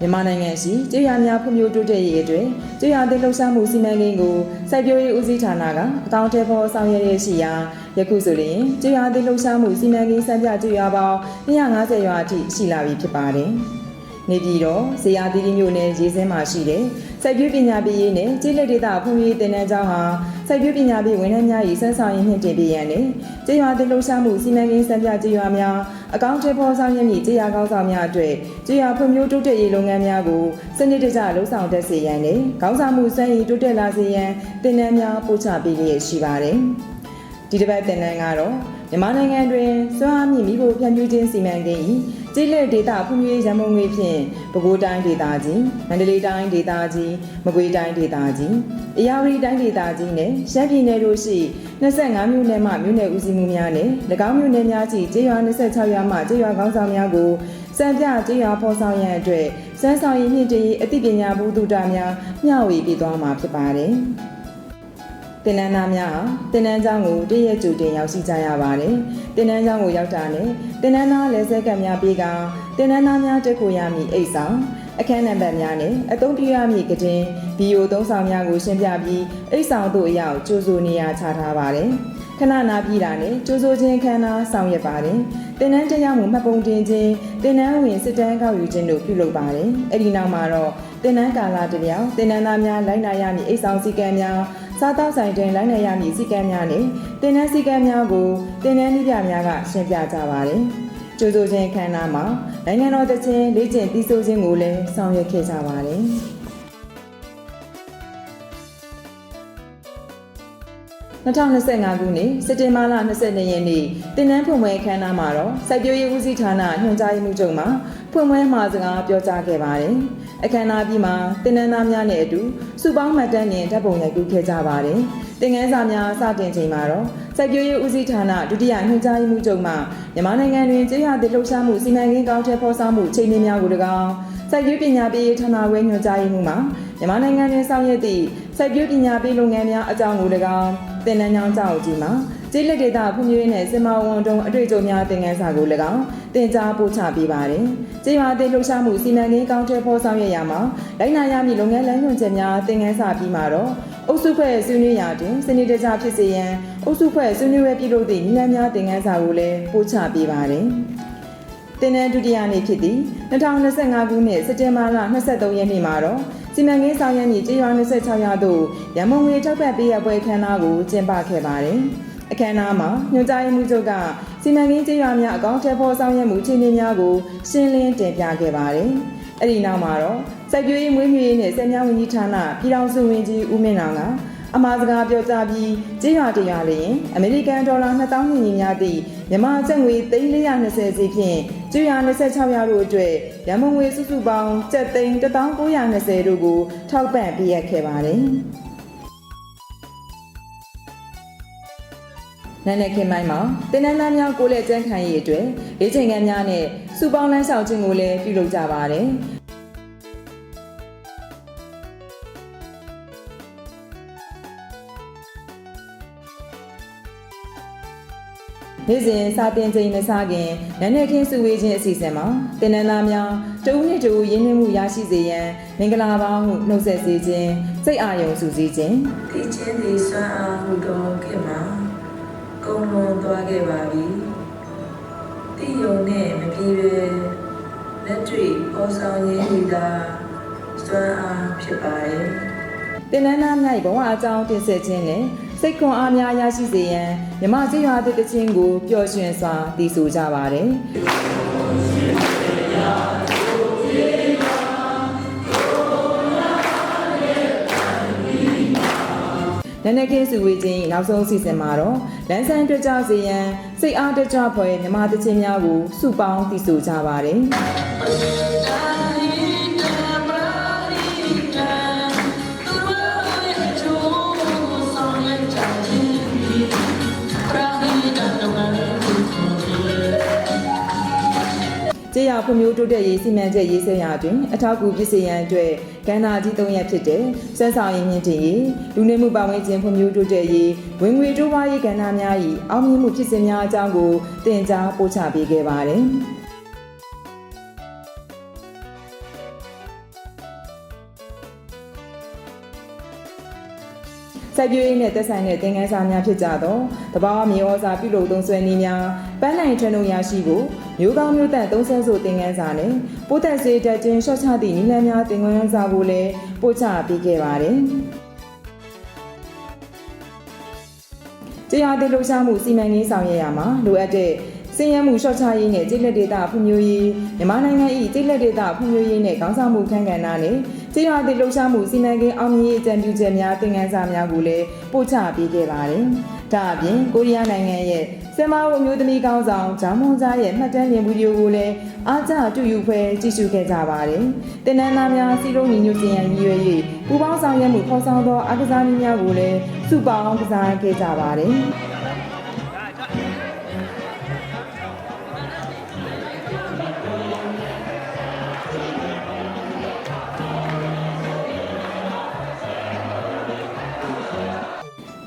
မြန်မာနိုင်ငံရှိကျေးရွာများဖွံ့ဖြိုးတိုးတက်ရေးအတွက်ကျေးရွာတင်လှုပ်ရှားမှုစီမံကိန်းကိုစိုက်ပျိုးရေးဦးစီးဌာနကအကောင့်ထဲပေါ်ဆောင်ရွက်ရရှိရာယခုဆိုရင်ကျေးရွာတင်လှုပ်ရှားမှုစီမံကိန်းစံပြကျေးရွာပေါင်း250ရွာအထိရှိလာပြီဖြစ်ပါတယ်။နေပြည်တော်ဇေယျသီရိမြို့နယ်ရေးစင်းမှာရှိတဲ့ စိုက်ပျိုးပညာပေးရေးနဲ့ကျေးလက်ဒေသဖွံ့ဖြိုးရေးတင်နန်းကျောင်းဟာစိုက်ပျိုးပညာပေးဝန်ထမ်းများ၏စံဆောင်ရည်မြင့်တင်ပြရန်နဲ့ကျေးရွာတင်လှုပ်ရှားမှုစီမံကိန်းစံပြကျေးရွာများအကောင့်ထဲပေါ်ဆောင်ရွက်မည့်ကျေးရွာကောင်းဆောင်များအတွက်ကျေးရွာဖွံ့ဖြိုးတိုးတက်ရေးလုပ်ငန်းများကိုစနစ်တကျလှုပ်ဆောင်တတ်စေရန်နဲ့ကောင်းဆောင်မှုစွမ်းရည်တိုးတက်လာစေရန်တင်နန်းများပို့ချပေးလျက်ရှိပါတယ်။ဒီတစ်ပတ်တင်နန်းကတော့ မြန်မာနိုင်ငံတွင်စွမ်းအားမြင့်မိဖို့ဖြန့်ဖြူးခြင်းစီမံကိန်း၏ကျေးလက်ဒေသဖွံ့ဖြိုးရေးရန်ပုံငွေဖြင့်ပဲခူးတိုင်းဒေသကြီးမန္တလေးတိုင်းဒေသကြီးမကွေးတိုင်းဒေသကြီးအေရဝတီတိုင်းဒေသကြီးနဲ့ရှမ်းပြည်နယ်တို့ရှိ25မြို့နယ်မှမြို့နယ်ဦးစီးမှုများနဲ့၎င်းမြို့နယ်များရှိကျေးရွာ26ရွာမှကျေးရွာကောင်းဆောင်များကိုစံပြကျေးရွာဖော်ဆောင်ရန်အတွက်စမ်းဆောင်ရည်မြင့်တင်ရေးအသိပညာဘူးတုတာများမျှဝေပေးသွားမှာဖြစ်ပါတယ်။ တင်နန်းသားများဟာတင်နန်းကျောင်းကိုတည့်ရက်ကြိုတင်ရောက်ရှိကြရပါတယ်။တင်နန်းကျောင်းကိုရောက်တာနဲ့တင်နန်းသားလက်ဆက်ကပ်များပြီးကတင်နန်းသားများတက်ခိုရမည်အိတ်ဆောင်အခန်းနံပါတ်များနဲ့အသုံးပြုရမည့်ကတင်ဗီယိုသုံးဆောင်များကိုရှင်းပြပြီးအိတ်ဆောင်တို့အရောက်ကြိုးစိုးနေရာချထားပါတယ်။ခဏနာပြီးတာနဲ့ကြိုးစိုးခြင်းခန်းနာဆောင်ရွက်ပါတယ်။တင်နန်းတရားမှုမှတ်ပုံတင်ခြင်းတင်နန်းဝင်စစ်တမ်းကောက်ယူခြင်းတို့ပြုလုပ်ပါတယ်။အဲ့ဒီနောက်မှာတော့တင်နန်းကာလာတစ်ပြောင်တင်နန်းသားများလိုက်နာရမည့်အိတ်ဆောင်စည်းကမ်းများ စားတောက်ဆိုင်တွင်လိုက်နိုင်ရမည့်စည်းကမ်းများနဲ့တင်နန်းစည်းကမ်းများကိုတင်နန်းနည်းပြများကရှင်းပြကြပါတယ်။ကျိုးဆိုခြင်းခန္ဓာမှာနိုင်ငံတော်တခြင်းလေ့ကျင့်ပြီးဆိုခြင်းကိုလည်းဆောင်ရွက်ခဲ့ကြပါတယ်။2025ခုနှစ်စက်တင်ဘာလ22ရက်နေ့တင်နန်းဖွင့်ပွဲအခမ်းအနားမှာတော့စိုက်ပျိုးရေးဦးစီးဌာနညွှန်ကြားရေးမှူးချုပ်မှ ဖွင့်ပွဲမှာစကားပြောကြားခဲ့ပါတယ်။အခမ်းအနားပြီးမှာတင်နန်းသားများနဲ့အတူစုပေါင်းမှတ်တမ်းနဲ့ဓာတ်ပုံရိုက်ကူးခဲ့ကြပါတယ်။တင်ငန်းစာများစတင်ချိန်မှာတော့စိုက်ပျိုးရေးဦးစီးဌာနဒုတိယညွှန်ကြားရေးမှူးချုပ်မှမြန်မာနိုင်ငံတွင်ကျေးရွာတည်လှုပ်ရှားမှုစီမံကိန်းကောင်းတဲ့ဖော်ဆောင်မှုချိန်မြင့်များကို၎င်းစိုက်ပျိုးပညာပေးရေးဌာနဝဲညွှန်ကြားရေးမှူးမှမြန်မာနိုင်ငံတွင်ဆောင်ရွက်သည့်စိုက်ပျိုးပညာပေးလုပ်ငန်းများအကြောင်းကို၎င်းတင်နန်းချောင်းကြောက်ကြီးမှာ ကျေးလက်ဒေတာဖွံ့ဖြိုးရေးနဲ့စင်မာဝန်တုံအတွေ့အကြုံများသင်ခန်းစာကို၎င်းတင်ကြားပို့ချပေးပါတယ်။ကျေးရွာတင်လှုပ်ရှားမှုစီမံကိန်းကောင်းတဲ့ဖော်ဆောင်ရရမှာလိုက်နာရမည့်လုပ်ငန်းလမ်းညွှန်ချက်များသင်ခန်းစာပြီးမှာတော့အုပ်စုဖွဲ့ဆွေးနွေးရာတွင်စနစ်တကျဖြစ်စေရန်အုပ်စုဖွဲ့ဆွေးနွေးပွဲပြုလုပ်သည့်နည်းလမ်းများသင်ခန်းစာကိုလည်းပို့ချပေးပါတယ်။တင်တဲ့ဒုတိယနေ့ဖြစ်သည့်2025ခုနှစ်စက်တင်ဘာလ23ရက်နေ့မှာတော့စီမံကိန်းဆောင်ရွက်မည့်ကျေးရွာ26ရွာသို့ရမုံငွေထောက်ပံ့ပေးရပွဲခမ်းနားကိုကျင်းပခဲ့ပါတယ်။ အခမ်းအနားမှာညွှန်ကြားရေးမှူးချုပ်ကစီမံကိန်းကျေးရွာများအကောင့်ထဲပေါ်ဆောင်ရွက်မှုအခြေအနေများကိုရှင်းလင်းတင်ပြခဲ့ပါတယ်။အဲ့ဒီနောက်မှာတော့စိုက်ပျိုးရေးမွေးမြူရေးနဲ့ဆက်များဝန်ကြီးဌာနပြည်ထောင်စုဝန်ကြီးဦးမင်းအောင်ကအမှားစကားပြောကြားပြီးကျေးရွာတရွာလျင်အမေရိကန်ဒေါ်လာ2000ညင်များသည့်မြန်မာကျပ်ငွေ3420စီဖြင့်ကျေးရွာ26ရွာတို့အတွက်ရန်မုံငွေစုစုပေါင်းကျပ်သိန်း1920တို့ကိုထောက်ပံ့ပေးရခဲ့ပါတယ်။ နန်းနယ်ခင်မိုင်းမှာတင်နန်းသားများကိုလည်းကြမ်းခံရေးအတွက်လေ့ကျင့်ခန်းများနဲ့စုပေါင်းလမ်းလျှောက်ခြင်းကိုလည်းပြုလုပ်ကြပါတယ်။နေ့စဉ်စာတင်ချိန်မစခင်နန်းနယ်ခင်းစုဝေးခြင်းအစီအစဉ်မှာတင်နန်းသားများတဦးနဲ့တဦးရင်းနှီးမှုရရှိစေရန်မင်္ဂလာပေါင်းဟုနှုတ်ဆက်စေခြင်းစိတ်အာရုံစုစည်းခြင်းဒီချင်းဒီဆွမ်းအားဟူတော်ခင်မှာ နဲ့မပြေပဲလက်တွေ့ပေါ်ဆောင်ရင်းဤသာဆွမ်းအားဖြစ်ပါရဲ့တင်နန်းသားများ၏ဘဝအကြောင်းတင်ဆက်ခြင်းနဲ့စိတ်ခွန်အားများရရှိစေရန်မြမစေရွာသည့်တခြင်းကိုပျော်ရွှင်စွာတည်ဆိုကြပါရယ်နနကေစုဝေးခြင်းနောက်ဆုံးအစီအစဉ်မှာတော့လန်းဆန်းတွေ့ကြစေရန် စိတ်အားတကြဖွယ်မြမတခြင်းများကိုစုပေါင်းတည်ဆိုကြပါရယ်ကျေးရွာဖွံ့ဖြိုးတိုးတက်ရေးစီမံချက်ရေးဆွဲရာတွင်အထောက်အကူဖြစ်စေရန်အတွက် ကဏ္ဍကြီး၃ရပ်ဖြစ်တဲ့စက်ဆောင်ရည်မြင့်တင်ရေးလူနေမှုပတ်ဝန်းကျင်ဖွံ့ဖြိုးတိုးတက်ရေးဝင်ငွေတိုးပွားရေးကဏ္ဍများ၏အောင်မြင်မှုဖြစ်စဉ်များအကြောင်းကိုတင်ကြားပို့ချပေးခဲ့ပါတယ်။။စိုက်ပျိုးရေးနဲ့သက်ဆိုင်တဲ့သင်ခန်းစာများဖြစ်ကြသောတဘာဝမြေဩဇာပြုလုပ်သုံးစွဲနည်းများပန်းနိုင်ထံုံရရှိဖို့ မျိုးကောင်းမျိုးတန်သုံးဆဆိုသင်ခန်းစာနဲ့ပိုးသက်စေတက်ခြင်းရှော့ချသည့်နည်းလမ်းများသင်ခန်းစာကိုလည်းပို့ချပေးခဲ့ပါတယ်။တရားသိလှုပ်ရှားမှုစီမံကိန်းဆောင်ရွက်ရမှာလိုအပ်တဲ့စည်ရမှုရှော့ချရေးနဲ့ကျေးလက်ဒေတာဖွံ့ဖြိုးရေးမြန်မာနိုင်ငံ၏ကျေးလက်ဒေတာဖွံ့ဖြိုးရေးနဲ့ခေါင်းဆောင်မှုခန့်ကဏ္ဍနဲ့ကျေးရွာသိလှုပ်ရှားမှုစီမံကိန်းအောင်မြင်ရေးအကြံပြုချက်များသင်ခန်းစာများကိုလည်းပို့ချပေးခဲ့ပါတယ်။ ဒါအပြင်ကိုရီးယားနိုင်ငံရဲ့စင်မာဝအမျိုးသမီးကောင်းဆောင်ဂျာမွန်ဂျာရဲ့မှတ်တမ်းတင်ဗီဒီယိုကိုလည်းအားကျတူယူဖွဲကြည့်ရှုခဲ့ကြပါတယ်။တင်နန်းသားများစီလုံးညီညွတ်ခြင်းရန်ရည်ရွယ်၍ပူပေါင်းဆောင်ရွက်မှုဖော်ဆောင်သောအားကစားနည်းများကိုလည်းစုပေါင်းကစားခဲ့ကြပါတယ်။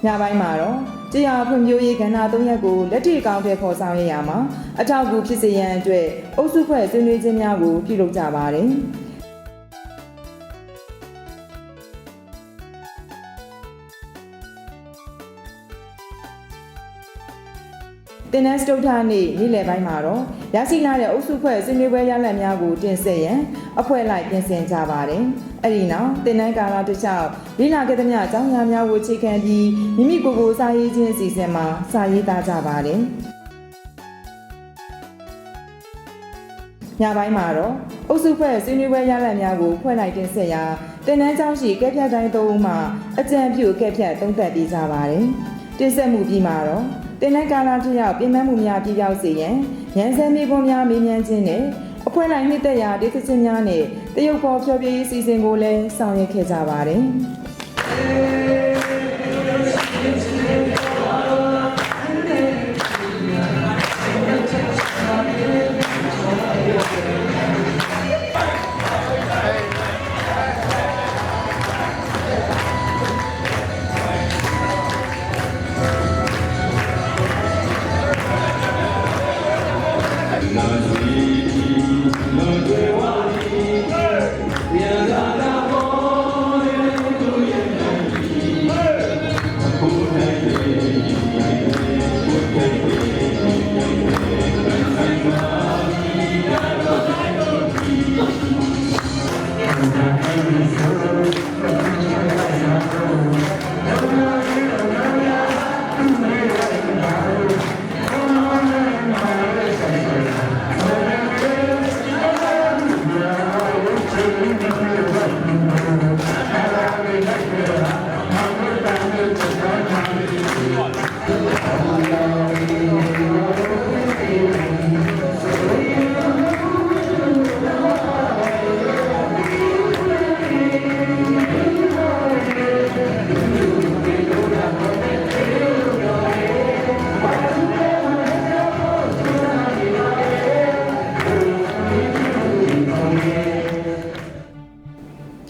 ညပိုင်းမှာတော့ ကြေးရဖွံ့ဖြိုးရေးကဏ္ဍ၃ရပ်ကိုလက်တွေ့အကောင့်ထဲပေါ်ဆောင်ရရမှာအထောက်အကူဖြစ်စေရန်အတွက်အုပ်စုဖွဲ့ဆွေးနွေးခြင်းများကိုပြုလုပ်ကြပါတယ်။တင်နက်စတုထနေ့နေ့လယ်ပိုင်းမှာတော့ရရှိလာတဲ့အုပ်စုဖွဲ့ဆွေးနွေးပွဲရလဒ်များကိုတင်ဆက်ရန်အဖွဲ့လိုက်ပြင်ဆင်ကြပါတယ်။ အဲဒီနောက်တင်နန်းကာလာတစ်လျှောက်လိလာခဲ့သမျှအကြောင်းအရာများကိုအခြေခံပြီးမိမိကိုယ်ကိုစာရေးခြင်းအစီအစဉ်မှာစာရေးသားကြပါတယ်။ညပိုင်းမှာတော့အုပ်စုဖွဲ့ဆွေးနွေးပွဲရလဒ်များကိုဖွဲ့လိုက်တင်ဆက်ရာတင်နန်းကျောင်းရှိကဲဖြတ်တိုင်းသုံးဦးမှအကြံပြုကဲဖြတ်သုံးသပ်ပေးကြပါတယ်။တင်ဆက်မှုပြီးမှာတော့တင်နန်းကာလာတစ်ယောက်ပြင်ပန်းမှုများပြပြောက်စေရန်ရန်စဲမိခွန်များမေးမြန်းခြင်းနဲ့အဖွဲ့လိုက်နှစ်သက်ရာဒေသချင်းများနဲ့တ ရုတ်ပေါ်ဖျော်ဖြေရေးစီစဉ်ကိုလည်းဆောင်ရွက်ခဲ့ကြပါတယ်။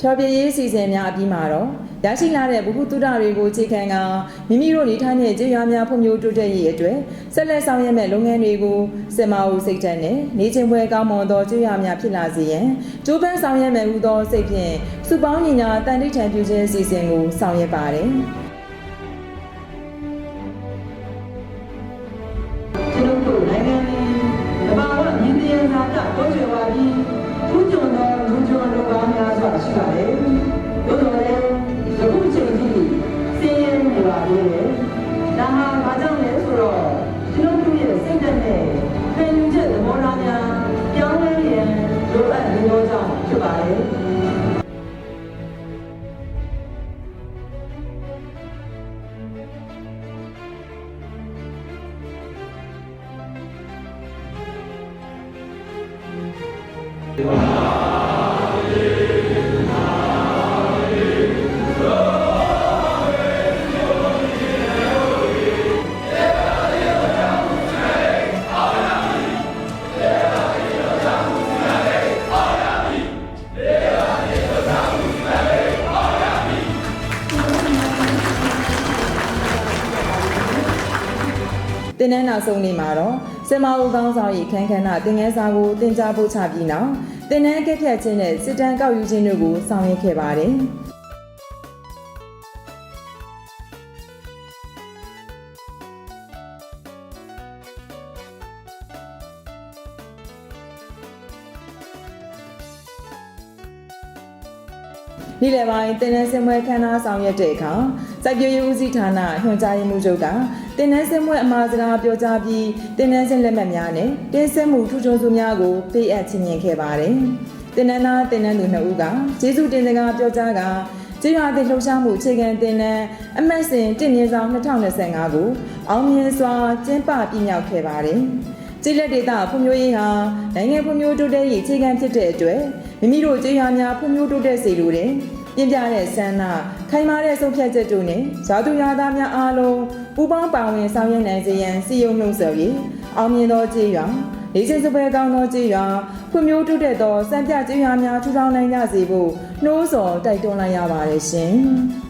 ဖြောပြရေးစီစဉ်များအပြီးမှာတော့ရရှိလာတဲ့ဘုဟုတုဒတွေကိုအခြေခံကမိမိတို့နေထိုင်တဲ့ကြေးရွာများဖွံ့ဖြိုးတိုးတက်ရေးအတွက်ဆက်လက်ဆောင်ရွက်မဲ့လုပ်ငန်းတွေကိုစင်မာဦးစိတ်ဓာတ်နဲ့နေချင်းပွဲကောင်းမွန်သောကြေးရွာများဖြစ်လာစေရန်ကြိုးပမ်းဆောင်ရွက်မဲ့ဟူသောစိတ်ဖြင့်စုပေါင်းညီညာတန်တိထံပြုခြင်းအစီအစဉ်ကိုဆောင်ရွက်ပါတယ် ကောင်းများ တင်နန်းနောက်ဆုံးနေ့မှာတော့စင်မအိုကောင်းဆောင်၏ခန်းခန်းနာတင်ငန်းစာကိုတင် जा ပို့ချပြီးနောက်တင်နန်းကက်ဖြတ်ခြင်းနဲ့စစ်တမ်းကောက်ယူခြင်းတို့ကိုဆောင်ရွက်ခဲ့ပါတယ်။နေ့လယ်ပိုင်းတင်နန်းစင်ပွဲခန်းနာဆောင်ရွက်တဲ့အခါစိုက်ပျိုးရေးဦးစီးဌာနညွှန်ကြားရေးမှူးချုပ်က တင်နန်းစင်မွဲအမှားစကားပြောကြားပြီးတင်နန်းစင်လက်မှတ်များနဲ့တင်ဆက်မှုထူးခြားစုများကိုပေးအပ်ချီးမြှင့်ခဲ့ပါတယ်။တင်နန်းသားတင်နန်းသူနှစ်ဦးကကျေးဇူးတင်စကားပြောကြားကကျေးရွာသစ်လှုပ်ရှားမှုအခြေခံတင်နန်းအမတ်စဉ်တင်မြင့်ဆောင်2025ကိုအောင်မြင်စွာကျင်းပပြမြောက်ခဲ့ပါတယ်။ကျေးလက်ဒေသဖွံ့ဖြိုးရေးဟာနိုင်ငံဖွံ့ဖြိုးတိုးတက်ရေးအခြေခံဖြစ်တဲ့အတွက်မိမိတို့ကျေးရွာများဖွံ့ဖြိုးတိုးတက်စေလိုတဲ့ပြင်းပြတဲ့ဆန္ဒ ခိုင်မာတဲ့ဆုံးဖြတ်ချက်တို့နဲ့ဇာတုရွာသားများအားလုံးပူးပေါင်းပါဝင်ဆောင်ရွက်နိုင်စေရန်စီယုံနှုံဆော်ရေးအောင်မြင်သောကျေးရွာလေးစိတ်စပွဲကောင်းသောကျေးရွာဖွံ့ဖြိုးတိုးတက်သောစံပြကျေးရွာများထူထောင်နိုင်ကြစေဖို့နှိုးဆော်တိုက်တွန်းလိုက်ရပါတယ်ရှင်။